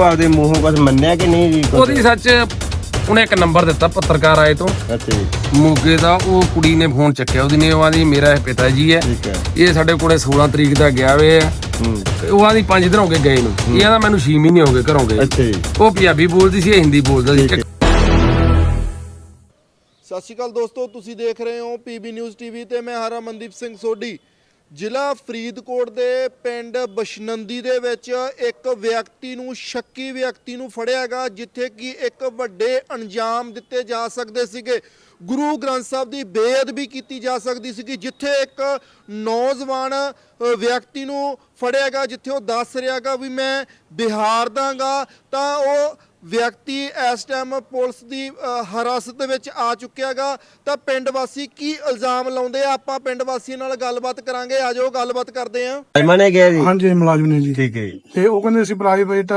ਉਹ ਆਪਦੇ ਮੂੰਹੋਂ ਕੁਝ ਮੰਨਿਆ ਕਿ ਨਹੀਂ ਜੀ ਕੁਛ? ਉਹਦੀ ਸੱਚ ਉਹਨੇ ਇੱਕ ਨੰਬਰ ਦਿੱਤਾ ਪੱਤਰਕਾਰ ਆਏ ਤੋਂ। ਅੱਛਾ ਜੀ। ਮੋਗੇ ਦਾ ਉਹ ਕੁੜੀ ਨੇ ਫੋਨ ਚੱਕਿਆ ਉਹਦੀ ਨੇ ਉਹ ਆਂਦੀ ਮੇਰਾ ਇਹ ਪਿਤਾ ਜੀ ਹੈ। ਠੀਕ ਹੈ। ਇਹ ਸਾਡੇ ਕੋਲੇ 16 ਤਰੀਕ ਦਾ ਗਿਆ ਵੇ ਆ ਹੂੰ। ਤੇ ਉਹ ਆਂਦੀ 5 ਦਿਨ ਹੋ ਗਏ ਗਏ ਨੂੰ। ਇਹ ਆਂਦਾ ਮੈਨੂੰ 6 ਮਹੀਨੇ ਹੋ ਗਏ ਘਰੋਂ ਗਏ ਅੱਛਾ ਜੀ। ਉਹ ਪੰਜਾਬੀ ਬੋਲਦੀ ਸੀ ਇਹ ਹਿੰਦੀ ਬੋਲਦਾ ਸੀ। ਹੈ। ਸਤਿ ਸ਼੍ਰੀ ਅਕਾਲ ਦੋਸਤੋ ਤੁਸੀਂ ਦੇਖ ਰਹੇ ਹੋ ਪੀਬੀ ਨਿਊਜ਼ ਟੀਵੀ ਤੇ ਮੈਂ ਹਾਂ ਰਮਨਦੀਪ ਸਿੰਘ ਸੋਢੀ। ਜ਼ਿਲ੍ਹਾ ਫਰੀਦਕੋਟ ਦੇ ਪਿੰਡ ਬਸ਼ਨੰਦੀ ਦੇ ਵਿੱਚ ਇੱਕ ਵਿਅਕਤੀ ਨੂੰ ਸ਼ੱਕੀ ਵਿਅਕਤੀ ਨੂੰ ਫੜਿਆ ਫੜਿਆਗਾ ਜਿੱਥੇ ਕਿ ਇੱਕ ਵੱਡੇ ਅੰਜਾਮ ਦਿੱਤੇ ਜਾ ਸਕਦੇ ਸੀਗੇ। ਗੁਰੂ ਗ੍ਰੰਥ ਸਾਹਿਬ ਦੀ ਬੇਅਦਬੀ ਕੀਤੀ ਜਾ ਸਕਦੀ ਸੀਗੀ, ਜਿੱਥੇ ਇੱਕ ਨੌਜਵਾਨ ਵਿਅਕਤੀ ਨੂੰ ਫੜਿਆ ਫੜਿਆਗਾ ਜਿੱਥੇ ਉਹ ਦੱਸ ਰਿਹਾ ਗਾ ਵੀ ਮੈਂ ਬਿਹਾਰ ਦਾਂਗਾ ਤਾਂ ਉਹ ਵਿਅਕਤੀ ਇਸ ਟਾਈਮ ਪੁਲਿਸ ਦੀ ਅ, ਹਿਰਾਸਤ ਦੇ ਵਿੱਚ ਆ ਚੁੱਕਿਆਗਾ ਤਾਂ ਪਿੰਡ ਵਾਸੀ ਕੀ ਇਲਜ਼ਾਮ ਲਾਉਂਦੇ ਆ? ਆਪਾਂ ਪਿੰਡ ਵਾਸੀਆਂ ਨਾਲ ਗੱਲਬਾਤ ਕਰਾਂਗੇ। ਆਜੋ ਗੱਲਬਾਤ ਕਰਦੇ ਆਂ ਅਜਮਾ ਨੇ ਗਿਆ ਜੀ? ਹਾਂਜੀ ਮੁਲਾਜ਼ਮ ਨੇ ਜੀ। ਠੀਕ ਹੈ ਜੀ। ਤੇ ਉਹ ਕਹਿੰਦੇ ਅਸੀਂ ਪ੍ਰਾਈਵੇਟ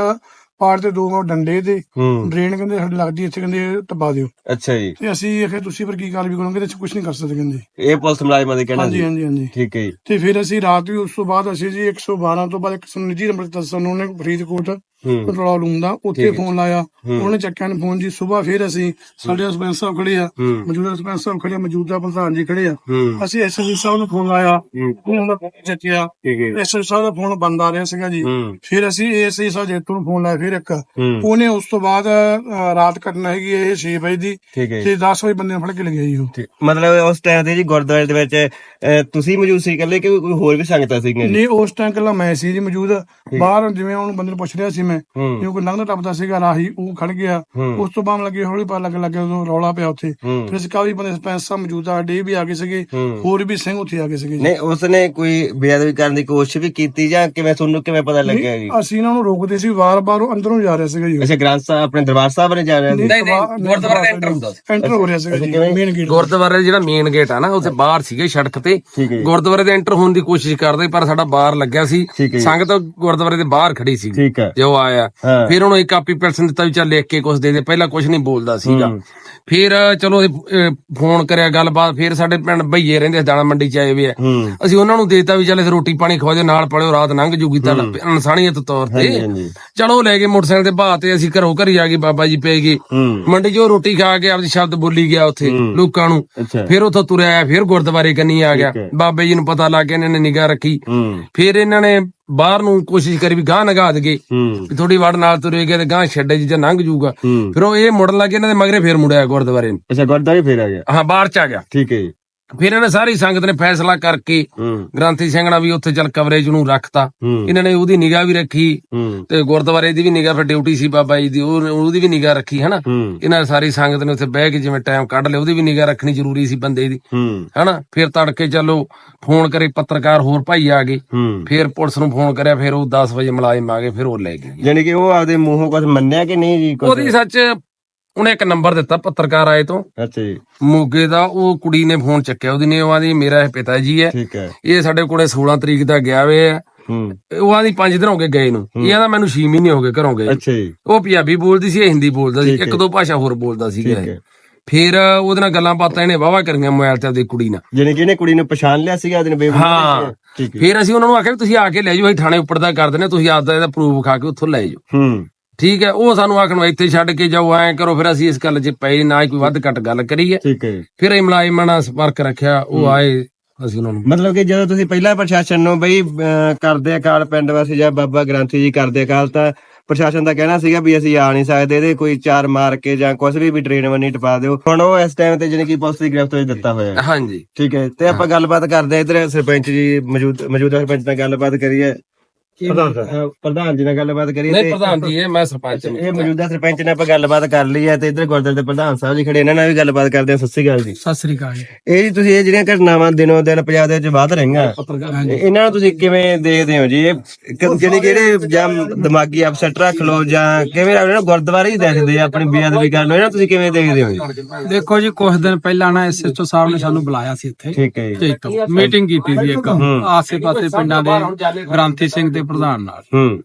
ਪਾਰਟ ਤੇ ਦੋ ਡੰਡੇ ਦੇ। ਹੂੰ। ਡਰੇਨ ਕਹਿੰਦੇ ਸਾਡੀ ਲੱਗਦੀ ਇੱਥੇ ਕਹਿੰਦੇ ਟਪਾ ਦਿਓ। ਅੱਛਾ ਜੀ। ਤੇ ਅਸੀਂ ਆਖਿਆ ਤੁਸੀਂ ਪਰ ਕੀ ਕਾਰਵਾਈ ਕਰੋਗੇ? ਤੇ ਅਸੀਂ ਕੁਝ ਨਹੀਂ ਕਰ ਸਕਦੇ ਕਹਿੰਦੇ। ਇਹ ਪੁਲਿਸ ਮੁਲਾਜ਼ਮਾਂ ਦੇ ਕਹਿਣਾ ਹਾਂਜੀ ਜੀ। ਹਾਂਜੀ ਹਾਂਜੀ ਠੀਕ ਹੈ ਜੀ। ਤੇ ਫਿਰ ਅਸੀਂ ਰਾਤ ਵੀ ਉਸ ਤੋਂ ਬਾਅਦ ਅਸੀਂ ਜੀ 112 ਤੋਂ ਬਾਅਦ ਇੱਕ ਸਾਨੂੰ ਨਿੱਜੀ ਨੰਬਰ ਦਿੱਤਾ ਸਾਨੂੰ ਉਹਨੇ ਫਰੀਦਕੋਟ। ਕੰਟਰੋਲ ਰੂਮ ਦਾ ਉੱਥੇ। ਫੋਨ ਲਾਇਆ। ਉਹਨੇ ਚੱਕਿਆ ਨੇ ਫੋਨ ਜੀ। ਸਵੇਰ ਫਿਰ ਅਸੀਂ ਸਾਡੇ ਸਰਪੰਚ ਸਾਹਿਬ ਖੜੇ ਆ। ਮੌਜੂਦਾ ਸਰਪੰਚ ਸਾਹਿਬ ਖੜੇ ਆ ਮੌਜੂਦਾ ਪ੍ਰਧਾਨ ਜੀ ਖੜੇ ਆ। ਅਸੀਂ ਐਸਐਸਪੀ ਸਾਹਿਬ ਨੂੰ ਫੋਨ ਲਾਇਆ। ਉਹਨਾਂ ਦਾ ਫੋਨ ਚੱਕਿਆ। ਐਸਐਸਪੀ ਸਾਹਿਬ ਦਾ ਫੋਨ ਬੰਦ ਆ ਰਿਹਾ ਸੀਗਾ ਜੀ। ਫਿਰ ਅਸੀਂ ਏਐਸਆਈ ਸਾਹਿਬ ਜੇਤੂ ਨੂੰ ਫੋਨ ਲਾਇਆ ਫਿਰ ਇੱਕ। ਉਹਨੇ ਉਸ ਤੋਂ ਬਾਅਦ ਰਾਤ ਘਟਨਾ ਹੈਗੀ ਇਹ 6 ਵਜੇ ਦੀ। ਤੇ 10 ਵਜੇ ਬੰਦੇ ਨੂੰ ਫੜ ਕੇ ਲੈ ਗਿਆ ਜੀ ਉਹ। ਮਤਲਬ ਉਸ ਟਾਈਮ ਤੇ ਜੀ ਗੁਰਦੁਆਰੇ ਦੇ ਵਿੱਚ ਤੁਸੀਂ ਮੌਜੂਦ ਸੀ ਇਕੱਲੇ ਕਿ ਕੋਈ ਹੋਰ ਵੀ ਸੰਗਤਾਂ ਸੀਗੀਆਂ ਨਹੀਂ ਉਸ ਟਾਈਮ ਕੱਲਾ ਮੈਂ ਸੀ ਜੀ ਮੌਜੂਦ। ਬਾਹਰ ਜਿਵੇਂ ਉਹਨੂੰ ਬੰਦੇ ਨੂੰ ਪੁੱਛ ਰਿਹਾ ਸੀ ਜੇ ਕੋਈ ਲੰਘਦਾ ਟੱਪਦਾ ਸੀਗਾ ਰਾਹੀ ਉਹ ਖੜ ਗਿਆ। ਉਸ ਤੋਂ ਬਾਅਦ ਲੱਗੇ ਹੌਲੀ ਪਾ ਲੱਗ ਲੱਗੇ ਉਦੋਂ ਰੌਲਾ ਪਿਆ ਉੱਥੇ। ਫਿਰ ਅਸੀਂ ਕਾਫੀ ਬੰਦੇ ਸਾਹਿਬ ਮੌਜੂਦ ਆ ਡੇ ਵੀ ਆ ਗਏ ਸੀਗੇ ਹੋਰ ਵੀ ਸਿੰਘ ਉੱਥੇ ਆ ਗਏ ਸੀਗੇ ਨਹੀਂ ਉਸਨੇ ਕੋਈ ਬੇਅਦਬੀ ਕਰਨ ਦੀ ਕੋਸ਼ਿਸ਼ ਵੀ ਕੀਤੀ ਜਾਂ ਕਿਵੇਂ ਤੁਹਾਨੂੰ ਕਿਵੇਂ ਪਤਾ ਲੱਗਿਆ ਜੀ? ਅਸੀਂ ਇਹਨਾਂ ਨੂੰ ਰੋਕਦੇ ਸੀ ਵਾਰ-ਵਾਰ ਉਹ ਅੰਦਰੋਂ ਜਾ ਰਿਹਾ ਸੀਗਾ ਜੀ। ਅੱਛਾ ਗ੍ਰੰਥ ਸਾਹਿਬ ਆਪਣੇ ਦਰਬਾਰ ਸਾਹਿਬ ਨੇ ਜਾ ਰਿਹਾ ਸੀ? ਨਹੀਂ, ਨਹੀਂ, ਗੁਰਦੁਆਰੇ ਦਾ enter ਹੁੰਦਾ ਸੀ। ਐਂਟਰ ਹੋ ਰਿਹਾ ਸੀਗਾ ਜੀ? ਮੇਨ ਗੇਟ ਗੁਰਦੁਆਰੇ ਦਾ ਜਿਹੜਾ ਮੇਨ ਗੇਟ ਆ ਨਾ ਉੱਥੇ ਬਾਹਰ ਸੀਗੇ ਸੜਕ ਤੇ। ਗੁਰਦੁਆਰੇ ਦੇ ਐਂਟਰ ਹੋਣ ਦੀ ਕੋਸ਼ਿਸ਼ ਕਰਦੇ ਪਰ ਸਾਡਾ ਬਾਹਰ ਲੱਗਿਆ ਸੀ। ਸੰਗਤ ਗੁਰਦੁਆਰੇ ਦੇ ਬਾਹਰ ਖੜੀ ਸੀ। ਜੋ ਆਇਆ। ਹਾਂ। ਫਿਰ ਉਹਨੂੰ ਇੱਕ ਕਾਪੀ ਪੈਨਸ਼ਨ ਦਿੱਤਾ ਵੀ ਚੱਲ ਲਿਖ ਕੇ ਕੁਝ ਦੇ ਦੇ। ਪਹਿਲਾਂ ਕੁਝ ਨਹੀਂ ਬੋਲਦਾ ਸੀਗਾ। ਹੂੰ। ਫਿਰ ਚਲੋ ਇਹ, ਅਹ, ਫੋਨ ਕਰਿਆ ਗੱਲਬਾਤ। ਫਿਰ ਸਾਡੇ ਪਿੰਡ ਭਈਏ ਰਹਿੰਦੇ ਸੀ, ਦਾਣਾ ਮੰਡੀ ਚ ਆਏ ਵੀ ਆ। ਹੂੰ। ਅਸੀਂ ਉਹਨਾਂ ਨੂੰ ਦੇਤਾ ਵੀ ਚੱਲ ਰੋਟੀ ਪਾਣੀ ਖਵਾ ਦੇ ਨਾਲ ਪੜਿਓ ਰਾਤ ਲੰਘ ਜੂਗੀ ਤਾਂ ਇਨਸਾਨੀਅਤ ਤੌਰ ਹਾਂਜੀ ਤੇ। ਹਾਂਜੀ ਚਲੋ ਲੈ ਕੇ ਮੋਟਰਸਾਈਕਲ ਤੇ ਬਾਹ ਤੇ ਅਸੀਂ ਘਰੋਂ ਘਰੀ ਆ ਗਏ ਬਾਬਾ ਜੀ ਪੈ ਗਏ। ਹੂੰ। ਮੰਡੀ ਚੋਂ ਰੋਟੀ ਖਾ ਕੇ ਆਪਦੀ ਸ਼ਬਦ ਬੋਲੀ ਗਿਆ ਉੱਥੇ ਹੂੰ। ਲੋਕਾਂ ਨੂੰ। ਅੱਛਾ। ਫਿਰ ਉੱਥੋਂ ਤੁਰਿਆ ਆਇਆ ਫਿਰ ਗੁਰਦੁਆਰੇ ਕੰਨੀ ਆ ਗਿਆ। ਠੀਕ ਹੈ। ਬਾਬੇ ਜੀ ਨੂੰ ਪਤਾ ਲੱਗ ਗਿਆ ਇਹਨਾਂ ਨੇ ਨਿਗਾਹ ਰੱਖੀ। ਹੂੰ। ਫਿਰ ਇਹਨਾਂ ਨੇ ਬਾਹਰ ਨੂੰ ਕੋਸ਼ਿਸ਼ ਕਰੀ ਵੀ ਗਾਂ ਨਗਾ ਦਗੇ ਵੀ ਥੋੜੀ ਵਾਰ ਨਾਲ ਤੁਰੇ ਗਏ ਤੇ ਗਾਂ ਛੱਡੇ ਜੀ ਜਾਂ ਲੰਘ ਜੂਗਾ ਫਿਰ ਉਹ ਇਹ ਮੁੜਨ ਲੱਗੇ ਇਹਨਾਂ ਦੇ ਮਗਰੇ ਫਿਰ ਮੁੜਿਆ ਗੁਰਦੁਆਰੇ ਨੂੰ। ਅੱਛਾ ਗੁਰਦੁਆਰੇ ਫੇਰ ਆ ਗਿਆ। ਹਾਂ ਬਾਹਰ ਚ ਆ ਗਿਆ। ਠੀਕ ਹੈ ਜੀ। ਫਿਰ ਇਹਨਾਂ ਸਾਰੀ ਸੰਗਤ ਨੇ ਫੈਸਲਾ ਕਰਕੇ ਗ੍ਰੰਥੀ ਸਿੰਘ ਨਾਲ ਵੀ ਉੱਥੇ ਚੱਲ ਕਵਰੇਜ ਨੂੰ ਰੱਖਤਾ। ਇਹਨਾਂ ਨੇ ਉਹਦੀ ਨਿਗਾਹ ਵੀ ਰੱਖੀ ਤੇ ਗੁਰਦੁਆਰੇ ਦੀ ਵੀ ਨਿਗਾਹ ਫਿਰ ਡਿਊਟੀ ਸੀ ਬਾਬਾ ਜੀ ਦੀ ਉਹ ਉਹਦੀ ਵੀ ਨਿਗਾਹ ਰੱਖੀ ਹਨਾ? ਇਹਨਾਂ ਨੇ ਸਾਰੀ ਸੰਗਤ ਨੇ ਉੱਥੇ ਬਹਿ ਕੇ ਜਿਵੇਂ ਟਾਈਮ ਕੱਢ ਲਿਆ ਉਹਦੀ ਵੀ ਨਿਗਾਹ ਰੱਖਣੀ ਜ਼ਰੂਰੀ ਸੀ ਬੰਦੇ ਦੀ। ਹਨਾ? ਫਿਰ ਤੜਕੇ ਚਲੋ ਫੋਨ ਕਰੇ ਪੱਤਰਕਾਰ ਹੋਰ ਭਾਈ ਆ ਗਏ। ਫਿਰ ਪੁਲਿਸ ਨੂੰ ਫੋਨ ਕਰਿਆ ਫਿਰ ਉਹ 10 ਵਜੇ ਮੁਲਾਜ਼ਮ ਆ ਗਏ ਫਿਰ ਉਹ ਲੈ ਗਏ। ਯਾਨੀ ਕਿ ਉਹ ਆਪਦੇ ਮੂੰਹੋਂ ਕੁਝ ਮੰਨਿਆ ਕਿ ਨਹੀਂ ਜੀ? ਉਹਦੀ ਸੱਚ ਉਹਨੇ ਇੱਕ ਨੰਬਰ ਦਿੱਤਾ ਪੱਤਰਕਾਰ ਆਏ ਤੋਂ। ਅੱਛਾ ਜੀ। ਮੋਗੇ ਦਾ ਉਹ ਕੁੜੀ ਨੇ ਫੋਨ ਚੱਕਿਆ ਉਹਦੀ ਨੇ ਉਹ ਆਂਦੀ ਮੇਰਾ ਇਹ ਪਿਤਾ ਜੀ ਹੈ। ਠੀਕ ਹੈ। ਇਹ ਸਾਡੇ ਕੋਲੇ 16 ਤਰੀਕ ਦਾ ਗਿਆ ਵੇ ਹੂੰ। ਉਹ ਆਂਦੀ 5 ਦਿਨ ਹੋ ਗਏ ਗਏ ਨੂੰ। ਇਹ ਆਂਦਾ ਮੈਨੂੰ 6 ਮਹੀਨੇ ਹੋ ਗਏ ਘਰੋਂ ਗਏ ਅੱਛਾ ਜੀ। ਉਹ ਪੰਜਾਬੀ ਬੋਲਦੀ ਸੀ ਇਹ ਹਿੰਦੀ ਬੋਲਦਾ ਸੀ। ਇੱਕ ਦੋ ਭਾਸ਼ਾ ਹੋਰ ਬੋਲਦਾ ਸੀ ਠੀਕ ਹੈ। ਫਿਰ ਉਹਦੇ ਨਾਲ ਗੱਲਾਂ ਬਾਤਾਂ ਇਹਨੇ ਵਾਵਾ ਕਰੀਆਂ ਮੋਬਾਈਲ ਤੇ ਉਹਦੀ ਕੁੜੀ ਨਾਲ। ਯਾਨੀ ਕਿ ਇਹਨੇ ਕੁੜੀ ਨੂੰ ਪਛਾਣ ਲਿਆ ਸੀਗਾ ਉਹਦੇ ਬੇਬੀ ਹਾਂ। ਠੀਕ ਹੈ। ਫਿਰ ਅਸੀਂ ਉਹਨਾਂ ਨੂੰ ਆਖਿਆ ਤੁਸੀਂ ਆ ਕੇ ਲੈ ਜਾਓ ਅਸੀਂ ਥਾਣੇ ਉੱਪਰ ਦਾ ਕਰ ਦਿੰਦੇ ਤੁਸੀਂ ਆਪਦਾ ਇਹਦਾ ਪ੍ਰੂਫ ਖਾ ਕੇ ਉੱਥੋਂ ਲੈ ਜਾਓ। ਹੂੰ। ਠੀਕ ਹੈ ਉਹ ਸਾਨੂੰ ਆਖਣ ਇੱਥੇ ਛੱਡ ਕੇ ਜਾਓ ਐਂ ਕਰੋ ਫਿਰ ਅਸੀਂ ਇਸ ਗੱਲ 'ਚ ਪਏ ਨਾ ਕੋਈ ਵੱਧ ਘੱਟ ਗੱਲ ਕਰੀਏ। ਠੀਕ ਹੈ ਜੀ। ਫਿਰ ਇਹ ਮੁਲਾਜ਼ਮਾਂ ਨਾਲ ਸੰਪਰਕ ਰੱਖਿਆ ਉਹ ਆਏ ਅਸੀਂ ਉਹਨਾਂ ਨੂੰ। ਮਤਲਬ ਕਿ ਜਦੋਂ ਤੁਸੀਂ ਪਹਿਲਾਂ ਪ੍ਰਸ਼ਾਸਨ ਨੂੰ ਬਈ ਅਹ, ਕਰਦੇ ਅਕਾਲ ਪਿੰਡ ਵਾਸੀ ਜਾਂ ਬਾਬਾ ਗ੍ਰੰਥੀ ਜੀ ਕਰਦੇ ਅਕਾਲ ਤਾਂ ਪ੍ਰਸ਼ਾਸਨ ਦਾ ਕਹਿਣਾ ਸੀਗਾ ਵੀ ਅਸੀਂ ਆ ਨਹੀਂ ਸਕਦੇ ਇਹਦੇ ਕੋਈ ਚਾਰ ਮਾਰ ਕੇ ਜਾਂ ਕੁਝ ਵੀ ਵੀ ਟ੍ਰੇਨ ਵੰਨੀ ਟਪਾ ਦਿਓ। ਹੁਣ ਉਹ ਇਸ ਟਾਈਮ ਤੇ ਜਿਹਨੇ ਕੀ ਪੁਲਿਸ ਦੀ ਗ੍ਰਿਫਤ ਵਿੱਚ ਦਿੱਤਾ ਹੋਇਆ ਹੈ। ਹਾਂਜੀ। ਠੀਕ ਹੈ ਤੇ ਆਪਾਂ ਗੱਲਬਾਤ ਕਰਦੇ ਹਾਂ ਇਧਰ ਸਰਪੰਚ ਜੀ ਮੌਜੂਦ ਮੌਜੂਦਾ ਸਰਪੰਚ ਨਾਲ ਗੱਲਬਾਤ ਕਰੀਏ। ਪ੍ਰਧਾਨ ਜੀ ਨਾਲ ਗੱਲਬਾਤ ਕਰੀਏ ਨਹੀਂ ਤੇ ਪ੍ਰਧਾਨ ਜੀ ਇਹ ਮੈਂ ਸਰਪੰਚ ਇਹ ਮੌਜੂਦਾ ਸਰਪੰਚ ਨਾਲ ਆਪਾਂ ਗੱਲਬਾਤ ਕਰ ਲਈ ਹੈ ਤੇ ਇਧਰ ਗੁਰਦੁਆਰੇ ਦੇ ਪ੍ਰਧਾਨ ਸਾਹਿਬ ਜੀ ਖੜੇ ਇਹਨਾਂ ਨਾਲ ਵੀ ਗੱਲਬਾਤ ਕਰਦੇ ਹਾਂ। ਸਤਿ ਸ੍ਰੀ ਅਕਾਲ ਜੀ। ਸਤਿ ਸ੍ਰੀ ਅਕਾਲ ਜੀ। ਇਹ ਜੀ ਤੁਸੀਂ ਇਹ ਜਿਹੜੀਆਂ ਘਟਨਾਵਾਂ ਦਿਨੋਂ ਦਿਨ ਪੰਜਾਬ ਦੇ ਵਿੱਚ ਵੱਧ ਰਹੀਆਂ ਇਹ- ਇਹਨਾਂ ਨੂੰ ਤੁਸੀਂ ਕਿਵੇਂ ਦੇਖਦੇ ਹੋ ਜੀ? ਇਹ ਜਿਹੜੇ ਕਿਹੜੇ ਜਾਂ ਦਿਮਾਗੀ ਅਪਸੈਟ ਰੱਖ ਲਓ ਜਾਂ ਕਿਵੇਂ ਲਓ ਗੁਰਦੁਆਰੇ ਹੀ ਦੇਖਦੇ ਆ ਆਪਣੀ ਬੇਅਦਬੀ ਕਰਨ ਨੂੰ ਇਹਨਾਂ ਨੂੰ ਤੁਸੀਂ ਕਿਵੇਂ ਦੇਖਦੇ ਹੋ ਜੀ? ਦੇਖੋ ਜੀ ਕੁਝ ਦਿਨ ਪਹਿਲਾਂ ਨਾ ਐਸਐਚਓ ਸਾਹਿਬ ਨੇ ਸਾਨੂੰ ਬੁਲਾਇਆ ਸੀ ਇੱਥੇ। ਠੀਕ ਹੈ ਜੀ। ਮੀਟਿੰਗ ਕੀਤੀ ਸੀ ਇੱਕ ਆਸੇ-ਪਾਸੇ ਪਿੰਡਾਂ ਦੇ ਗ੍ਰਾਂਥੀ ਸਿੰਘ ਦੇ ਪ੍ਰਧਾਨ ਨਾਲ। ਹੂੰ।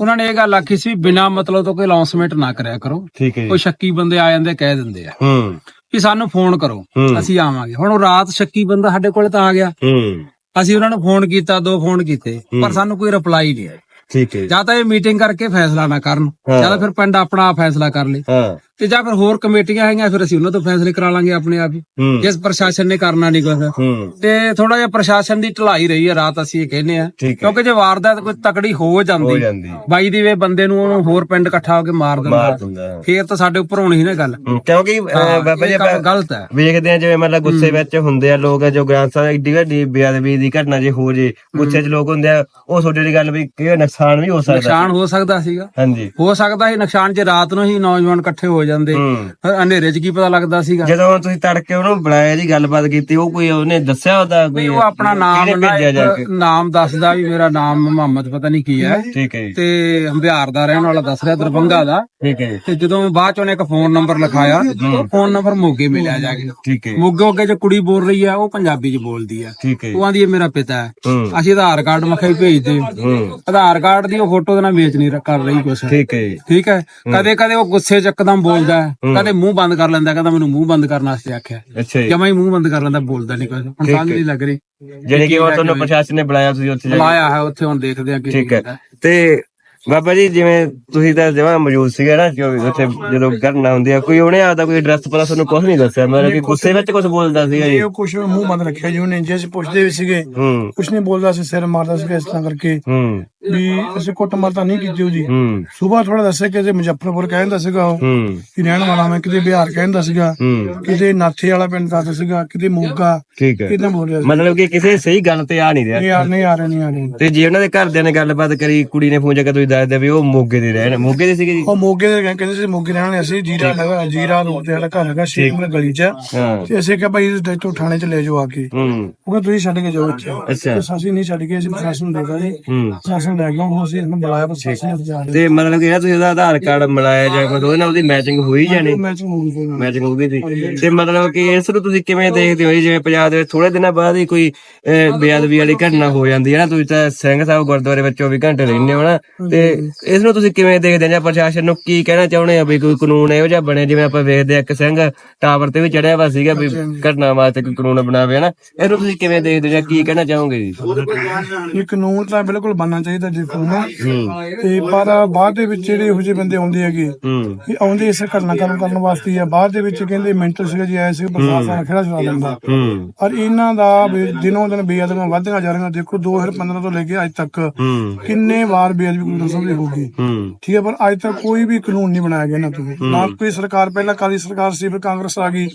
ਉਹਨਾਂ ਨੇ ਇਹ ਗੱਲ ਆਖੀ ਸੀ ਬਿਨਾ ਮਤਲਬ ਤੋਂ ਕੋਈ ਅਨਾਉਂਸਮੈਂਟ ਨਾ ਕਰਿਆ ਕਰੋ। ਠੀਕ ਹੈ ਜੀ। ਕੋਈ ਸ਼ੱਕੀ ਬੰਦੇ ਆ ਜਾਂਦੇ ਕਹਿ ਦਿੰਦੇ ਆ। ਹੂੰ। ਕਿ ਸਾਨੂੰ ਫੋਨ ਕਰੋ ਹੂੰ। ਅਸੀਂ ਆਵਾਂਗੇ। ਹੁਣ ਉਹ ਰਾਤ ਸ਼ੱਕੀ ਬੰਦਾ ਸਾਡੇ ਕੋਲ ਤਾਂ ਆ ਗਿਆ। ਹੂੰ। ਅਸੀਂ ਉਹਨਾਂ ਨੂੰ ਫੋਨ ਕੀਤਾ ਦੋ ਫੋਨ ਕੀਤੇ ਪਰ ਸਾਨੂੰ ਕੋਈ ਰਿਪਲਾਈ ਨਹੀਂ ਆਇਆ ਠੀਕ ਹੈ ਜੀ। ਤਾਂ ਇਹ ਮੀਟਿੰਗ ਕਰਕੇ ਫੈਸਲਾ ਨਾ ਕਰਨ। ਜਾਂ ਤਾਂ ਫਿਰ ਪਿੰਡ ਆਪਣਾ ਫੈਸਲਾ ਕਰ ਲੇ। ਹਾਂ। ਤੇ ਜਾਂ ਫਿਰ ਹੋਰ ਕਮੇਟੀਆਂ ਹੈਗੀਆਂ ਫਿਰ ਅਸੀਂ ਉਹਨਾਂ ਤੋਂ ਫੈਸਲੇ ਕਰਾ ਲਾਂਗੇ ਆਪਣੇ ਆਪ ਹੀ। ਜਿਸ ਪ੍ਰਸ਼ਾਸਨ ਨੇ ਕਰਨਾ ਨਹੀਂ ਹੂੰ। ਤੇ ਥੋੜਾ ਜਿਹਾ ਪ੍ਰਸ਼ਾਸਨ ਦੀ ਢਲਾਈ ਰਹੀ ਹੈ ਰਾਤ ਅਸੀਂ ਇਹ ਕਹਿੰਦੇ ਆ ਕਿਉਂਕਿ ਜੇ ਵਾਰਦਾਤ ਕੋਈ ਤਕੜੀ ਹੋ ਜਾਂਦੀ ਬਾਈ ਦੀ ਵੇ ਬੰਦੇ ਨੂੰ ਉਹਨੂੰ ਹੋਰ ਪਿੰਡ ਇਕੱਠਾ ਹੋ ਕੇ ਮਾਰ ਦਿੰਦਾ। ਫੇਰ ਤਾਂ ਸਾਡੇ ਉੱਪਰ ਹੋਣੀ ਨਾ ਗੱਲ। ਕਿਉਂਕਿ ਬਾਬਾ ਜੀ ਗਲਤ ਹੈ। ਵੇਖਦੇ ਆ ਜਿਵੇਂ ਮਤਲਬ ਗੁੱਸੇ ਵਿੱਚ ਹੁੰਦੇ ਆ ਲੋਕ ਜੋ ਗ੍ਰੰਥ ਸਾਹਿਬ ਏਡੀ ਵੱਡੀ ਬੇਅਦਬੀ ਦੀ ਘਟਨਾ ਜੇ ਹੋ ਜੇ ਗੁੱਸੇ 'ਚ ਲੋਕ ਹੁੰਦੇ ਆ ਉਹ ਤੁਹਾਡੇ ਦੀ ਗੱਲ ਵੀ ਕਿ ਨੁਕਸਾਨ ਵੀ ਹੋ ਸਕਦਾ ਨੁਕਸਾਨ ਹੋ ਸਕਦਾ ਸੀਗਾ। ਹਾਂਜੀ। ਹੋ ਸਕਦਾ ਸੀ ਨੁਕਸਾਨ ਜੇ ਰਾਤ ਨੂੰ ਹੀ ਨੌਜਵਾਨ ਇਕੱਠੇ ਹੋ ਜਾਂਦੇ ਹੂੰ। ਫਿਰ ਹਨੇਰੇ 'ਚ ਕੀ ਪਤਾ ਲੱਗਦਾ ਸੀਗਾ। ਜਦੋਂ ਤੁਸੀਂ ਤੜਕੇ ਉਹਨੂੰ ਬੁਲਾਇਆ ਜੀ ਗੱਲਬਾਤ ਕੀਤੀ ਉਹ ਕੋਈ ਉਹਨੇ ਦੱਸਿਆ ਉਹਦਾ ਕੋਈ ਉਹ ਆਪਣਾ ਨਾਮ ਕਿਹਨੇ ਨਾ ਭੇਜਿਆ ਜਾ ਕੇ ਇੱਕ ਨਾਮ ਦੱਸਦਾ ਵੀ ਮੇਰਾ ਨਾਮ ਮੁਹੰਮਦ ਪਤਾ ਨਹੀਂ ਕੀ ਹੈ। ਠੀਕ ਹੈ ਜੀ। ਤੇ ਹੰਬਿਆਰ ਦਾ ਰਹਿਣ ਵਾਲਾ ਦੱਸ ਰਿਹਾ ਦਰਬੰਗਾ ਦਾ। ਠੀਕ ਹੈ ਜੀ। ਤੇ ਜਦੋਂ ਬਾਅਦ ਚ ਉਹਨੇ ਇੱਕ ਫੋਨ ਨੰਬਰ ਲਿਖਾਇਆ ਉਹ ਫੋਨ ਨੰਬਰ ਮੋਗੇ ਮਿਲਿਆ ਜਾ ਕੇ। ਠੀਕ ਹੈ ਜੀ, ਮੋਗੇ ਅੱਗੇ ਜੋ ਕੁੜੀ ਬੋਲ ਰਹੀ ਹੈ ਉਹ ਪੰਜਾਬੀ ਚ ਬੋਲਦੀ ਹੈ। ਠੀਕ ਹੈ ਜੀ। ਉਹ ਆਂਦੀ ਇਹ ਮੇਰਾ ਪਿਤਾ ਹੈ। ਹੂੰ। ਅਸੀਂ ਆਧਾਰ ਕਾਰਡ ਮਖਾਈ ਭੇਜਦੇ ਹੂੰ। ਆਧਾਰ ਕਾਰਡ ਦੀ ਉਹ ਫੋਟੋ ਦੇ ਨਾਲ ਵੇਚ ਨਹੀਂ ਕਰ ਰਹੀ ਕੁਛ। ਠੀਕ ਹੈ ਜੀ, ਠੀਕ ਹੈ? ਕਦੇ ਕਦੇ ਉਹ ਗੁੱਸੇ ਚ ਇੱਕਦਮ ਬੋਲਦਾ ਹੈ। ਕਦੇ ਮੂੰਹ ਬੰਦ ਕਰ ਲੈਂਦਾ ਕਹਿੰਦਾ ਮੈਨੂੰ ਮੂੰਹ ਬੰਦ ਕਰਨ ਵਾਸਤੇ ਆਖਿਆ। ਅੱਛਾ ਜੀ। ਜਮਾ ਹੀ ਮੂੰਹ ਬੰਦ ਕਰ ਲੈਂਦਾ ਬੋਲਦਾ ਨਹੀਂ ਕੁਝ ਹੁਣ ਸਮਝ ਨਹੀਂ ਲੱਗ ਰਹੀ। ਜਿਹੜੇ ਕਿ ਉਹ ਤੁਹਾਨੂੰ ਪ੍ਰਸ਼ਾਸਨ ਨੇ ਬੁਲਾਇਆ ਤੁਸੀਂ ਉੱਥੇ ਜਾ ਕੇ ਬੁਲਾਇਆ ਹੈ ਉੱਥੇ ਹੁਣ ਦੇਖਦੇ ਆ ਕੀ ਠੀਕ ਹੈ। ਹੁੰਦਾ। ਤੇ ਬਾਬਾ ਜੀ ਜਿਵੇਂ ਤੁਸੀਂ ਤਾਂ ਜਮਾ ਮੌਜੂਦ ਸੀਗੇ ਨਾ ਜੋ ਉੱਥੇ ਜਦੋਂ ਘਟਨਾ ਹੁੰਦੀ ਆ ਕੋਈ ਉਹਨੇ ਆਪਦਾ ਕੋਈ ਐਡਰੈਸ ਪਤਾ ਤੁਹਾਨੂੰ ਕੁਝ ਨਹੀਂ ਦੱਸਿਆ? ਮਤਲਬ ਕਿ ਗੁੱਸੇ ਵਿੱਚ ਕੁਝ ਬੋਲਦਾ ਸੀਗਾ ਜੀ? ਇਹ ਕੁਛ ਮੂੰਹ ਬੰਦ ਰੱਖਿਆ ਜੀ ਉਹਨੇ ਜੇ ਪੁੱਛਦੇ ਵੀ ਸੀਗੇ। ਹੂੰ। ਕੁਛ ਨਹੀਂ ਬੋਲਦਾ ਸੀ ਸਿਰ ਮਾਰਦਾ ਸੀ ਇਸ ਤਰ੍ਹਾਂ ਕਰਕੇ। ਹੂੰ। ਵੀ ਅਸੀਂ ਕੁੱਟਮਾਰ ਤਾਂ ਨਹੀਂ ਕੀਤੀ ਹੂੰ। ਸਵੇਰ ਥੋੜਾ ਦੱਸਿਆ ਕਿ ਜੇ ਮੁਜ਼ੱਫਰਪੁਰ ਕਹਿੰਦਾ ਸੀਗਾ ਉਹ। ਹੂੰ। ਕਿ ਰਹਿਣ ਵਾਲਾ ਮੈਂ ਕਿਤੇ ਬਿਹਾਰ ਕਹਿੰਦਾ ਸੀਗਾ। ਹੂੰ। ਕਿਤੇ ਨਾਥੇ ਵਾਲਾ ਪਿੰਡ ਦੱਸਦਾ ਸੀਗਾ ਕਿਤੇ ਮੋਗਾ। ਠੀਕ ਹੈ। ਕਿਤੇ ਬੋਲ ਰਿਹਾ ਸੀ? ਮਤਲਬ ਕਿ ਕਿਸੇ ਸਹੀ ਗੱਲ ਤੇ ਆ ਨਹੀਂ ਰਿਹਾ। ਨਹੀਂ ਆ ਨਹੀਂ ਆ ਰਹੇ ਨਹੀਂ ਆ ਰਹੇ। ਤੇ ਜੇ ਉਹਨਾਂ ਦੇ ਘਰਦਿਆਂ ਨੇ ਗੱਲਬਾਤ ਕਰੀ ਕੁੜੀ ਨੇ ਫੋਨ ਜਾ ਕੇ ਤੁਸੀਂ ਦੱਸਦੇ ਵੀ ਉਹ ਮੋਗੇ ਦੇ ਰਹਿਣ। ਮੋਗੇ ਦੇ ਸੀਗੇ ਜੀ? ਉਹ ਮੋਗੇ ਦੇ ਕਹਿੰਦੇ ਸੀ ਮੋਗੇ ਰਹਿਣ। ਵਾਲੇ ਅਸੀਂ ਜੀਰਾ ਲਗਾ ਜੀਰਾ ਰੋਡ ਤੇ ਵਾਲਾ ਘਰ ਹੈਗਾ ਸ਼ੇਖ ਗਲੀ ਚ। ਹਾਂ। ਤੇ ਅਸੀਂ ਕਿਹਾ ਭਾਈ ਇੱਥੋਂ ਥਾਣੇ ਚ ਲੈ ਜਾਓ ਆ ਕੇ। ਹੂੰ। ਉਹ ਕਹਿੰਦਾ ਤੁਸੀਂ ਛੱਡ ਕੇ ਜਾਓ ਇੱਥੇ। ਅੱਛਾ। ਤੇ ਅਸੀਂ ਨਹੀਂ ਛੱਡ ਕੇ ਅਸੀਂ ਪ੍ਰਸ਼ਾਸਨ ਨੂੰ ਦੇਗਾ ਜੀ। ਹੂੰ। ਪ੍ਰਸ਼ਾਸਨ ਲੈ ਗਿਆ ਹੁਣ ਅਸੀਂ ਇਹਨੂੰ ਬੁਲਾਇਆ ਪ੍ਰਸ਼ਾਸਨ ਨੇ ਜਾ ਤੇ ਮਤਲਬ ਕਿ ਜਿਹੜਾ ਤੁਸੀਂ ਉਹਦਾ ਆਧਾਰ ਕਾਰਡ ਮਿਲਾਇਆ ਜਾਂ ਕੋਈ ਉਹਦੇ ਨਾਲ ਉਹਦੀ ਮੈਚਿੰਗ ਹੋਈ ਜਾਣੀ ਮੈਚ ਹੋ ਗਈ ਫਿਰ। ਮੈਚਿੰਗ ਹੋ ਗਈ ਸੀ ਤੇ ਮਤਲਬ ਕਿ ਇਸ ਨੂੰ ਤੁਸੀਂ ਕਿਵੇਂ ਦੇਖਦੇ ਹੋ ਜੀ? ਜਿਵੇਂ ਪੰਜਾਬ ਦੇ ਵਿੱਚ ਥੋੜੇ ਦਿਨਾਂ ਬਾਅਦ ਹੀ ਕੋਈ ਅਹ, ਬੇਅਦਬੀ ਵਾਲੀ ਘਟਨਾ ਹੋ ਜਾਂਦੀ ਹੈ ਨਾ ਤੁਸੀਂ ਤਾਂ ਸਿੰਘ ਸਾਹਿਬ ਗੁਰਦੁਆਰੇ ਵਿੱਚ 24 ਘੰਟੇ ਰਹਿੰਦੇ ਹੋ ਨਾ ਤੇ ਇਸ ਨੂੰ ਤੁਸੀਂ ਕਿਵੇਂ ਦੇਖਦੇ ਹੋ? ਜਾਂ ਪ੍ਰਸ਼ਾਸਨ ਨੂੰ ਕੀ ਕਹਿਣਾ ਚਾਹੁੰਦੇ ਆ ਵੀ ਕੋਈ ਕਾਨੂੰਨ ਇਹੋ ਜਿਹਾ ਬਣੇ ਜਿਵੇਂ ਆਪਾਂ ਵੇਖਦੇ ਆ ਇੱਕ ਸਿੰਘ ਟਾਵਰ ਤੇ ਵੀ ਚੜਿਆ ਵਾ ਸੀਗਾ ਵੀ ਘਟਨਾ ਵਾਸਤੇ ਕੋਈ ਕਾਨੂੰਨ ਬਣਾਵੇ ਨਾ ਇਹਨੂੰ ਤੁਸੀਂ ਕਿਵੇਂ ਦੇਖਦੇ ਹੋ ਜਾਂ ਕੀ ਕਹਿਣਾ ਚਾਹੋਗੇ ਜੀ? ਇਹ ਕਾਨੂੰਨ ਤਾਂ ਬਿਲਕੁਲ ਬਣਨਾ ਚਾਹੀਦਾ ਦੇਖੋ ਨਾ ਹੂੰ। ਤੇ ਪਰ ਬਾਅਦ ਦੇ ਵਿੱਚ ਜਿਹੜੇ ਇਹੋ ਜਿਹੇ ਬੰਦੇ ਆਉਂਦੇ ਹੈਗੇ ਇਹ ਆਉਂਦੇ ਇਸ ਘਟਨਾ ਕਰਨ ਕਰਨ ਵਾਸਤੇ ਆ। ਬਾਅਦ ਦੇ ਵਿੱਚ ਕਹਿੰਦੇ ਮੈਂਟਲ ਸੀਗਾ ਜੀ ਐਸੇ ਪ੍ਰਸ਼ਾਸਨ ਖੜਾ ਚਲਾ ਲੈਂਦਾ। ਹੂੰ। ਪਰ ਇਹਨਾਂ ਦਾ ਦਿਨੋਂ ਦਿਨ ਬੇਅਦਬੀਆਂ ਵੱਧਦੀਆਂ ਜਾ ਰਹੀਆਂ। ਦੇਖੋ 2015 ਤੋਂ ਲੈ ਕੇ ਅੱਜ ਤੱਕ ਕਿੰਨੇ ਵਾਰ ਬੇਅਦਬੀ ਕੋਈ ਦੱਸੋ ਵੀ ਹੋ ਗਈ ਹੂੰ। ਠੀਕ ਹੈ ਪਰ ਅੱਜ ਤੱਕ ਕੋਈ ਵੀ ਕਾਨੂੰਨ ਨਹੀਂ ਬਣਾਇਆ ਗਿਆ ਇਹਨਾਂ ਤੋਂ। ਨਾ ਕੋਈ ਸਰਕਾਰ ਪਹਿਲਾਂ ਕਾਲੀ ਸਰਕਾਰ ਸੀ ਫਿਰ ਕਾਂਗਰਸ ਆ ਗਈ।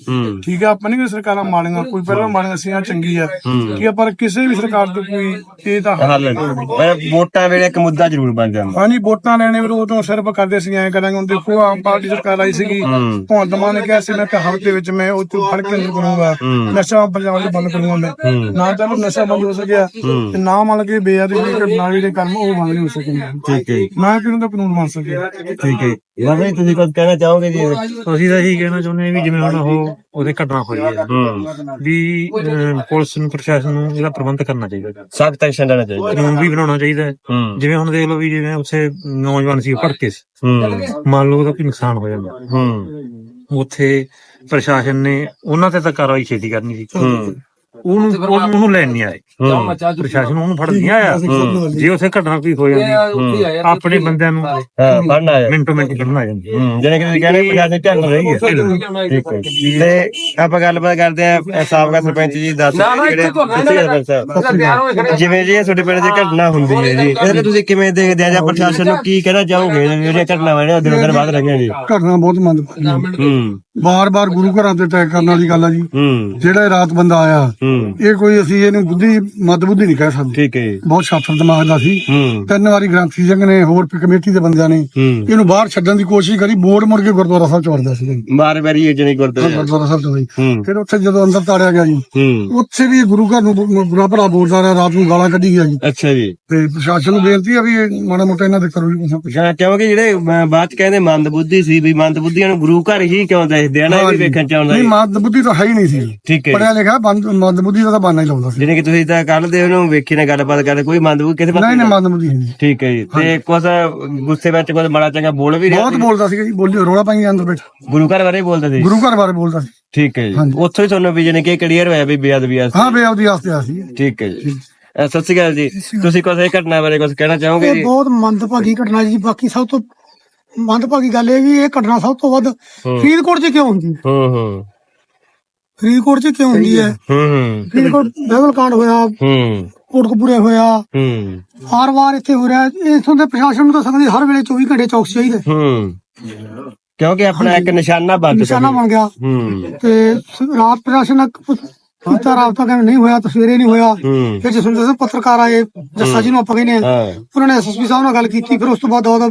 ਠੀਕ ਹੈ ਆਪਾਂ ਨਹੀਂ ਕਿ ਸਰਕਾਰਾਂ ਮਾੜੀਆਂ ਕੋਈ ਪਹਿਲਾਂ ਮਾੜੀਆਂ ਸੀ ਆ ਚੰਗੀ ਆ। ਠੀਕ ਹੈ ਪਰ ਕਿਸੇ ਵੀ ਸਰਕਾਰ ਤੋਂ ਕੋਈ ਇਹ ਤਾਂ ਹੱਲ ਨਹੀਂ। ਵੋਟਾਂ ਵੇਲੇ ਇੱਕ ਮੁੱਦਾ ਜ਼ਰੂਰ ਬਣ ਜਾਂਦਾ। ਹਾਂਜੀ ਵੋਟਾਂ ਲੈਣੇ ਵੀ ਉਦੋਂ ਸਿਰਫ ਕਰਦੇ ਸੀ ਐਂ ਕਰਾਂਗੇ ਹੁਣ ਦੇਖੋ ਆਮ ਪਾਰਟੀ ਸਰਕਾਰ ਆਈ ਸੀਗੀ। ਭਗਵੰਤ ਮਾਨ ਨੇ ਕਿਹਾ ਸੀ ਮੈਂ ਕਿ ਹਫ਼ਤੇ ਵਿੱਚ ਮੈਂ ਉਹ ਤੋਂ ਫੜ ਕੇ ਅੰਦਰ ਕਰੂੰਗਾ ਨਸ਼ਾ ਪੰਜਾਬ ਚ ਬੰਦ ਕਰੂੰਗਾ ਮੈਂ। ਨਾ ਤਾਂ ਉਹ ਨਸ਼ਾ ਬੰਦ ਹੋ ਸਕਿਆ ਤੇ ਨਾ ਮੰਨ ਕੇ ਬੇਅਦਬੀ ਘਟਨਾ ਜਿਹੜੇ ਕਰਮ ਉਹ ਬੰਦ ਨਹੀਂ ਹੋ ਸਕੇ ਠੀਕ ਹੈ ਜੀ, ਨਾ ਕਿ ਉਹਨਾਂ ਦਾ ਕਾਨੂੰਨ ਬਣ ਸਕੇ ਠੀਕ ਹੈ ਬਾਬਾ ਜੀ ਤੁਸੀਂ ਕੁਝ ਕਹਿਣਾ ਚਾਹੋਗੇ ਜੀ? ਅਸੀਂ ਤਾਂ ਇਹੀ ਕਹਿਣਾ ਚਾਹੁੰਦੇ ਹਾਂ ਵੀ ਜਿਵੇਂ ਹੁਣ ਉਹ ਉਹਦੇ ਘਟਨਾ ਹੋਈ ਹੈ। ਹੂੰ। ਵੀ ਅਹ, ਪੁਲਿਸ ਨੂੰ ਪ੍ਰਸ਼ਾਸਨ ਨੂੰ ਇਹਦਾ ਪ੍ਰਬੰਧ ਕਰਨਾ ਚਾਹੀਦਾ। ਹੈ। ਸਖਤ ਐਕਸ਼ਨ ਲੈਣਾ ਚਾਹੀਦਾ। ਕਾਨੂੰਨ ਵੀ ਬਣਾਉਣਾ ਚਾਹੀਦਾ ਹੈ। ਹੂੰ। ਜਿਵੇਂ ਹੁਣ ਦੇਖ ਲਓ ਵੀ ਜਿਵੇਂ ਉਸੇ ਨੌਜਵਾਨ ਸੀ ਉਹ ਭੜਕੇ ਸੀ। ਹੂੰ। ਮੰਨ ਲਓ ਉਹਦਾ ਕੋਈ ਨੁਕਸਾਨ ਹੋ ਜਾਂਦਾ। ਹੂੰ। ਉੱਥੇ ਪ੍ਰਸ਼ਾਸਨ ਨੇ ਉਹਨਾਂ ਤੇ ਤਾਂ ਕਾਰਵਾਈ ਛੇਤੀ ਕਰਨੀ ਸੀ। ਹੂੰ। ਉਹਨੂੰ ਉਹਨੂੰ ਲੈਣ ਨਹੀਂ ਆਏ। ਪ੍ਰਸ਼ਾਸਨ ਉਹਨੂੰ ਫੜ ਨਹੀਂ ਆਇਆ। ਜੇ ਉੱਥੇ ਘਟਨਾ ਕੋਈ ਹੋ। ਜਾਂਦੀ ਆਪਣੇ ਬੰਦਿਆਂ ਨੂੰ ਹਾਂ ਪੜਨਾ ਆਇਆ। ਮਿੰਟੋ ਮਿੰਟ ਕੱਢਣਾ ਆ ਜਾਂਦੀ ਕਿ ਕਹਿੰਦੇ ਪ੍ਰਸ਼ਾਸਨ ਢੰਗ ਰਹੀ ਹੈ। ਠੀਕ ਹੈ ਤੇ ਆਪਾਂ ਗੱਲਬਾਤ ਕਰਦੇ ਆ ਸਾਬਕਾ ਸਰਪੰਚ ਜੀ ਦੱਸ ਨਾ, ਨਾ। ਜਿਵੇਂ ਜੀ ਤੁਹਾਡੇ ਪਿੰਡ ਦੀ ਘਟਨਾ ਹੁੰਦੀ ਹੈ ਜੀ। ਇਹਦੇ ਤੁਸੀਂ ਕਿਵੇਂ ਦੇਖਦੇ ਆ ਜਾਂ ਪ੍ਰਸ਼ਾਸਨ ਨੂੰ ਕੀ ਕਹਿਣਾ ਚਾਹੋਗੇ? ਜਿਹੜੀਆਂ ਘਟਨਾਵਾਂ ਜਿਹੜੀਆਂ ਦਿਨੋਂ ਦਿਨ ਵੱਧ ਰਹੀਆਂ ਜੀ। ਘਟਨਾ ਬਹੁਤ ਮੰਦ ਹੂੰ। ਬਾਰ-ਬਾਰ ਗੁਰੂ ਘਰਾਂ ਤੇ ਅਟੈਕ ਕਰਨ ਵਾਲੀ ਗੱਲ ਆ ਜੀ। ਹੂੰ। ਜਿਹੜਾ ਇਹ ਰਾਤ ਬੰਦਾ ਆਇਆ ਹੂੰ। ਇਹ ਕੋਈ ਅਸੀਂ ਇਹਨੂੰ ਬੁੱਧੀ ਬੁੱਧੀ ਨਹੀਂ ਕਹਿ ਸਕਦੇ। ਠੀਕ ਹੈ। ਜੀ। ਬਹੁਤ ਸ਼ਾਤਰ ਦਿਮਾਗ ਦਾ ਸੀ। ਹੂੰ। ਤਿੰਨ ਵਾਰੀ ਗ੍ਰੰਥੀ ਸਿੰਘ ਨੇ ਹੋਰ ਕਮੇਟੀ ਦੇ ਬੰਦਿਆਂ ਨੇ। ਹੂੰ। ਇਹਨੂੰ ਬਾਹਰ ਛੱਡਣ ਦੀ ਕੋਸ਼ਿਸ਼ ਕਰੀ ਬੋਰਡ ਮੁੜ ਕੇ ਗੁਰਦੁਆਰਾ ਸਾਹਿਬ ਚੋੜਦਾ ਸੀ ਜੀ। ਮਾਰ ਵਾਰੀ ਇਹ ਜਣੀ ਗੁਰਦੁਆਰਾ ਗੁਰਦੁਆਰਾ ਸਾਹਿਬ ਤੋਂ ਹੂੰ। ਫਿਰ ਉੱਥੇ ਜਦੋਂ ਅੰਦਰ ਤਾੜਿਆ ਗਿਆ ਜੀ ਹੂੰ। ਉੱਥੇ ਵੀ ਗੁਰੂ ਘਰ ਨੂੰ ਬ- ਬੁਰਾ ਭਲਾ ਬੋਲਦਾ ਰਿਹਾ ਰਾਤ ਨੂੰ ਗਾਲਾਂ ਕੱਢੀ ਗਿਆ ਜੀ। ਅੱਛਾ ਜੀ। ਤੇ ਪ੍ਰਸ਼ਾਸਨ ਨੂੰ ਬੇਨਤੀ ਆ ਵੀ ਇਹ ਮਾੜਾ ਮੋਟਾ ਇਹਨਾਂ ਦੇ ਕਰੋ ਜੀ ਕੁਛ ਨਾ ਕੁਛ। ਜਾਂ ਕਿਉਂਕਿ ਜਿਹੜੇ ਬਾਅਦ ਚ ਕਹਿੰਦੇ ਮੰਦ ਬੁੱਧੀ ਸੀ ਵੀ ਮੰਦ ਬੁੱਧੀਆਂ ਨੂੰ ਗੁਰੂ ਘਰ ਹੀ ਕਿਉਂ ਦੇਖਦੇ ਆ ਨਾ ਇਹ ਵੀ ਵੇਖਣ ਚ ਆਉਂਦਾ ਨਹੀਂ ਜੀ। ਮਦ ਬੁੱਧੀ ਤਾਂ ਹੈ ਹੀ ਨਹੀਂ ਸੀ। ਠੀਕ ਹੈ। ਪੜਿਆ ਲਿਖਿਆ ਬੰਦ ਮਦ ਬੁੱਧੀ ਦਾ ਤਾਂ ਬਾਨਾ ਹੀ ਲਾਉਂਦਾ ਸੀ। ਜਿਹਨੇ ਕਿ ਤੁਸੀਂ ਤਾਂ ਕੱਲ ਦੇ ਉਹਨੂੰ ਵੇਖੀ ਨਾ ਗੱਲਬਾਤ ਕਰਦੇ ਕੋਈ ਮੰਦ ਬੁੱਧੀ ਕਿਸੇ ਪਾਸੇ ਨਹੀਂ ਨਹੀਂ ਮਦ ਬੁੱਧੀ ਹੈ ਨਹੀਂ। ਠੀਕ ਹੈ ਜੀ। ਤੇ ਕੁਛ ਗੁੱਸੇ ਵਿੱਚ ਕੁਝ ਮਾੜਾ ਚੰਗਾ ਬੋਲ ਵੀ ਰਿਹਾ ਬਹੁਤ ਬੋਲਦਾ ਸੀ ਜੀ ਬੋਲੀ ਰੋਲਾ ਪਾਈ ਅੰਦਰ ਬੈਠਾ। ਗੁਰੂ ਘਰ ਬਾਰੇ ਬੋਲਦੇ ਸੀ। ਗੁਰੂ ਘਰ ਬਾਰੇ ਬੋਲਦਾ ਸੀ। ਠੀਕ ਹੈ ਜੀ। ਉੱਥੋਂ ਹੀ ਤੁਹਾਨੂੰ ਵੀ ਜਾਣੀ ਕਿ ਕਲੀਅਰ ਹੋਇਆ ਵੀ ਬੇਅਦਬੀ ਆ ਹਾਂ ਬੇ ਆਪਦੀ ਆਸਤੇ ਆ ਸੀ। ਠੀਕ ਹੈ ਜੀ। ਸਤਿ ਸ਼੍ਰੀ ਅਕਾਲ ਜੀ। ਤੁਸੀਂ ਕੁਝ ਇਹ ਘਟਨਾ ਬਾਰੇ ਕੁਝ ਕਹਿਣਾ ਚਾਹੋਗੇ ਜੀ? ਬਹੁਤ ਮੰਦਭਾਗੀ ਘਟਨਾ ਜੀ। ਬਾਕੀ ਸਭ ਤੋਂ ਮੰਦਭਾਗੀ ਗੱਲ ਇਹ ਵੀ ਇਹ ਘਟਨਾ ਸਭ ਤੋਂ ਵੱਧ ਫਰੀਦਕੋਟ 'ਚ ਕਿਉਂ ਹੁੰਦੀ? ਹੂੰ ਹੂੰ। ਫਰੀਦਕੋਟ 'ਚ ਕਿਉਂ ਹੁੰਦੀ ਹੈ? ਹੂੰ ਹੂੰ। ਫਰੀਦਕੋਟ ਬਹਿਬਲ ਕਾਂਡ ਹੋਇਆ। ਹੂੰ। ਕੋਟਕਪੂਰੇ ਹੋਇਆ। ਹੂੰ। ਹਰ ਵਾਰ ਇੱਥੇ ਹੋ ਰਿਹਾ। ਇਥੋਂ ਦੇ ਪ੍ਰਸ਼ਾਸਨ ਨੂੰ ਤਾਂ ਸੰਗਦੀ ਹਰ ਵੇਲੇ 24 ਘੰਟੇ ਚੌਕਸੀ ਚਾਹੀਦਾ ਹੂੰ। ਕਿਉਂਕਿ ਆਪਣਾ ਇੱਕ ਨਿਸ਼ਾਨਾ ਬਣ ਨਿਸ਼ਾਨਾ ਬਣ ਗਿਆ। ਹੂੰ। ਤੇ ਰਾਤ ਪ੍ਰਸ਼ਾਸਨ ਕੀਤਾ ਰਾਬਤਾ ਕਹਿੰਦੇ ਨਹੀਂ ਹੋਇਆ ਤਾਂ ਸਵੇਰੇ ਨਹੀਂ ਹੋਇਆ। ਹੂੰ। ਫਿਰ ਜਸਵਿੰਦਰ ਸਿੰਘ ਪੱਤਰਕਾਰ ਆਏ ਜੱਸਾ ਜੀ ਨੂੰ ਆਪਾਂ ਕਹਿੰਦੇ ਆ ਹਾਂ। ਉਹਨਾਂ ਨੇ ਐਸਐਸਪੀ ਸਾਹਿਬ ਨਾਲ ਗੱਲ ਕੀਤੀ। ਫਿਰ ਉਸ ਤੋਂ ਬਾਅਦ ਉਹਦਾ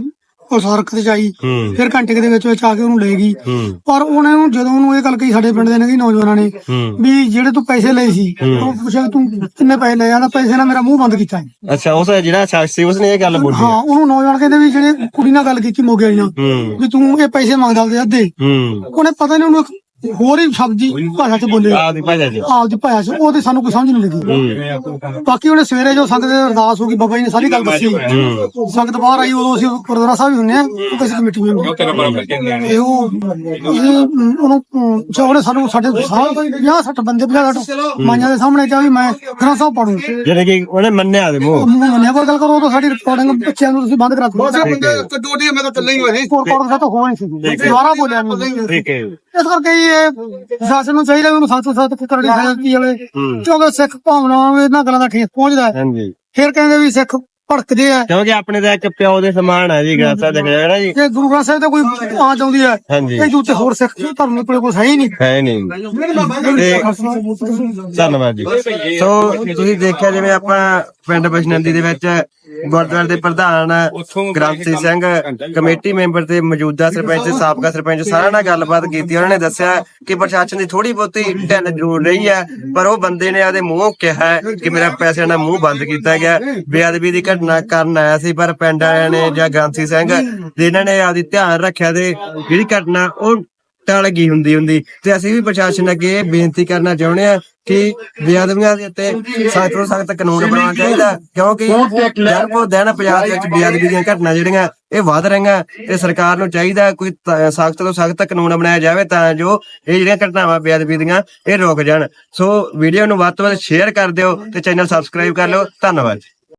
ਪੁਲਿਸ ਹਰਕਤ ਚ ਆਈ ਹੂੰ। ਫਿਰ ਘੰਟੇ ਕੁ ਦੇ ਵਿੱਚ ਵਿੱਚ ਆ ਕੇ ਉਹਨੂੰ ਲੈ ਗਈ। ਹੂੰ। ਪਰ ਉਹਨਾਂ ਨੂੰ ਜਦੋਂ ਉਹਨੂੰ ਇਹ ਗੱਲ ਕਹੀ ਸਾਡੇ ਪਿੰਡ ਦੇ ਨੇ ਕਿ ਨੌਜਵਾਨਾਂ ਨੇ ਹੂੰ। ਵੀ ਜਿਹੜੇ ਤੂੰ ਪੈਸੇ ਲਏ ਸੀ ਉਹ ਪੁੱਛਿਆ ਤੂੰ ਕਿੰਨੇ ਪੈਸੇ ਲਏ ਆਂਦਾ ਪੈਸੇ ਨਾਲ ਮੇਰਾ ਮੂੰਹ ਬੰਦ ਕੀਤਾ ਹੈ। ਅੱਛਾ ਉਸ ਜਿਹੜਾ ਸ਼ਖਸ ਸੀ ਉਸਨੇ ਇਹ ਗੱਲ ਬੋਲੀ ਹਾਂ ਉਹਨੂੰ ਨੌਜਵਾਨ ਕਹਿੰਦੇ ਵੀ ਜਿਹੜੇ ਕੁੜੀ ਨਾਲ ਗੱਲ ਕੀਤੀ ਮੋਗੇ ਵਾਲੀ ਨਾਲ ਹੂੰ। ਵੀ ਤੂੰ ਇਹ ਪੈਸੇ ਮੰਗਦਾ ਉਹਦੇ ਅੱਧੇ। ਹੂੰ। ਉਹਨੇ ਪਤਾ ਨਹੀਂ ਉਹਨੂੰ ਇੱਕ ਹੋਰ ਹੀ ਸ਼ਬਦ ਦੀ ਭਾਸ਼ਾ ਚ ਬੋਲੇ ਆਦੀ ਭਾਜਾ ਜੀ ਆਪਦੀ ਭਾਸ਼ਾ ਚ। ਉਹਦੇ ਸਾਨੂੰ ਕੋਈ ਸਮਝ ਨਹੀਂ ਲੱਗੀ। ਬਾਕੀ ਉਹਨੇ ਸਵੇਰੇ ਜੋ ਸੰਗਤ ਦੇ ਅਰਦਾਸ ਹੋ ਗਈ ਬਾਬਾ ਜੀ ਨੇ ਸਾਰੀ ਗੱਲ ਦੱਸੀ। ਸੰਗਤ ਬਾਹਰ ਆਈ ਉਦੋਂ ਅਸੀਂ ਗੁਰਦੁਆਰਾ ਸਾਹਿਬ ਹੀ ਹੁੰਨੇ ਆ ਉਹ ਕਿਸੇ ਕਮੇਟੀ ਵਿੱਚ ਇਹ ਉਹ ਉਹਨੂੰ ਜੋ ਉਹਨੇ ਸਾਨੂੰ ਸਾਡੇ ਸਾਹ 50 60 ਬੰਦੇ 50 60 ਮਾਈਆਂ ਦੇ ਸਾਹਮਣੇ ਕਿਹਾ ਵੀ ਮੈਂ ਗ੍ਰੰਥ ਸਾਹਿਬ ਪੜੂ ਜਿਹੜੇ ਕਿ ਉਹਨੇ ਮੰਨਿਆ ਦੇ ਮੂੰਹ। ਮੰਨਿਆ ਪਰ ਗੱਲ ਕਰੋ ਉਹ ਤਾਂ ਸਾਡੀ ਰਿਕਾਰਡਿੰਗ ਬੱਚਿਆਂ ਨੂੰ ਤੁਸੀਂ ਬੰਦ ਕਰਾ ਦਿਓ ਡੋਡੀ ਮੈਂ ਤਾਂ ਚੱਲੇ ਹੀ ਹੋਏ ਰਿਕਾਰਡ ਤਾਂ ਹੋਣਾ ਨਹੀਂ ਸੀ। ਦੁਬਾਰਾ ਬੋਲਿਆ ਨਹੀਂ। ਠੀਕ ਹੈ। ਇਸ ਕਰਕੇ ਹੀ ਇਹ ਪ੍ਰਸ਼ਾਸਨ ਨੂੰ ਚਾਹੀਦਾ ਵੀ ਉਹਨੂੰ ਸੱਤ ਸੱਤ ਕਰੜੀ ਸਾਇੰਸ ਵਾਲੇ। ਕਿਉਂਕਿ ਸਿੱਖ ਭਾਵਨਾਵਾਂ ਇਹਨਾਂ ਗੱਲਾਂ ਦਾ ਠੇਸ ਪਹੁੰਚਦਾ ਹੈ। ਹਾਂਜੀ। ਫਿਰ ਕਹਿੰਦੇ ਵੀ ਸਿੱਖ ਭੜਕਦੇ ਆ। ਕਿਉਂਕਿ ਆਪਣੇ ਦਾ ਇੱਕ ਪਿਓ ਦੇ ਸਮਾਨ ਹੈ ਜੀ ਗ੍ਰੰਥ ਸਾਹਿਬ ਦੇਖਿਆ ਜਾਣਾ ਜੀ? ਜੇ ਗੁਰੂ ਗ੍ਰੰਥ ਸਾਹਿਬ ਤੇ ਕੋਈ ਆ ਚਾਹੁੰਦੀ ਹੈ ਹਾਂਜੀ। ਇਹ ਜੂਤੇ ਹੋਰ ਸਿੱਖ ਧਰਮ ਕੋਲ ਕੁਛ ਹੈ ਹੀ ਨਹੀਂ। ਹੈ ਨਹੀਂ। ਧੰਨਵਾਦ ਜੀ। ਸੋ ਤੁਸੀਂ ਦੇਖਿਆ ਜਿਵੇਂ ਆਪਾਂ ਪਿੰਡ ਬਸ਼ਨੰਦੀ ਦੇ ਵਿੱਚ ਗੁਰਦੁਆਰੇ ਦੇ ਪ੍ਰਧਾਨ ਗ੍ਰੰਥੀ ਸਿੰਘ ਕਮੇਟੀ ਮੈਂਬਰ ਤੇ ਮੌਜੂਦਾ ਸਰਪੰਚ ਸਾਬਕਾ ਸਰਪੰਚ ਸਾਰਿਆਂ ਨਾਲ ਗੱਲਬਾਤ ਕੀਤੀ। ਉਹਨਾਂ ਨੇ ਦੱਸਿਆ ਕਿ ਪ੍ਰਸ਼ਾਸਨ ਦੀ ਥੋੜੀ ਬਹੁਤੀ ਢਿੱਲ ਜ਼ਰੂਰ ਰਹੀ ਹੈ ਪਰ ਉਹ ਬੰਦੇ ਨੇ ਆਦੇ ਮੂੰਹੋਂ ਕਿਹਾ ਹੈ ਕਿ ਮੇਰਾ ਪੈਸਿਆਂ ਨਾਲ ਮੂੰਹ ਬੰਦ ਕੀਤਾ ਗਿਆ। ਬੇਅਦਬੀ ਦੀ ਘਟਨਾ ਕਰਨ ਆਇਆ ਸੀ ਪਰ ਪਿੰਡ ਵਾਲਿਆਂ ਨੇ ਜਾਂ ਗ੍ਰੰਥੀ ਸਿੰਘ ਜਿਨ੍ਹਾਂ ਨੇ ਆਦੀ ਧਿਆਨ ਰੱਖਿਆ ਤੇ ਜਿਹੜੀ ਘਟਨਾ ਉਹ ਟਲ ਗਈ ਹੁੰਦੀ ਹੁੰਦੀ। ਤੇ ਅਸੀਂ ਵੀ ਪ੍ਰਸ਼ਾਸਨ ਅੱਗੇ ਇਹ ਬੇਨਤੀ ਕਰਨਾ ਚਾਹੁੰਦੇ ਆ ਕਿ ਬੇਅਦਬੀਆਂ ਦੇ ਉੱਤੇ ਸਖਤ ਤੋਂ ਸਖਤ ਕਾਨੂੰਨ ਬਣਾਉਣਾ ਚਾਹੀਦਾ ਕਿਉਂਕਿ ਦਿਨ ਕੋ ਦਿਨ ਪੰਜਾਬ ਦੇ ਵਿੱਚ ਬੇਅਦਬੀ ਦੀਆਂ ਘਟਨਾ ਜਿਹੜੀਆਂ ਇਹ ਵਧ ਰਹੀਆਂ। ਤੇ ਸਰਕਾਰ ਨੂੰ ਚਾਹੀਦਾ ਕੋਈ ਸਖਤ ਤੋਂ ਸਖਤ ਕਾਨੂੰਨ ਬਣਾਇਆ ਜਾਵੇ ਤਾਂ ਜੋ ਇਹ ਜਿਹੜੀਆਂ ਘਟਨਾਵਾਂ ਬੇਅਦਬੀ ਦੀਆਂ ਇਹ ਰੁਕ ਜਾਣ। ਸੋ ਵੀਡੀਓ ਨੂੰ ਵੱਧ ਤੋਂ ਵੱਧ ਸ਼ੇਅਰ ਕਰ ਦਿਓ ਤੇ ਚੈਨਲ ਸਬਸਕ੍ਰਾਈਬ ਕਰ ਲਿਓ। ਧੰਨਵਾਦ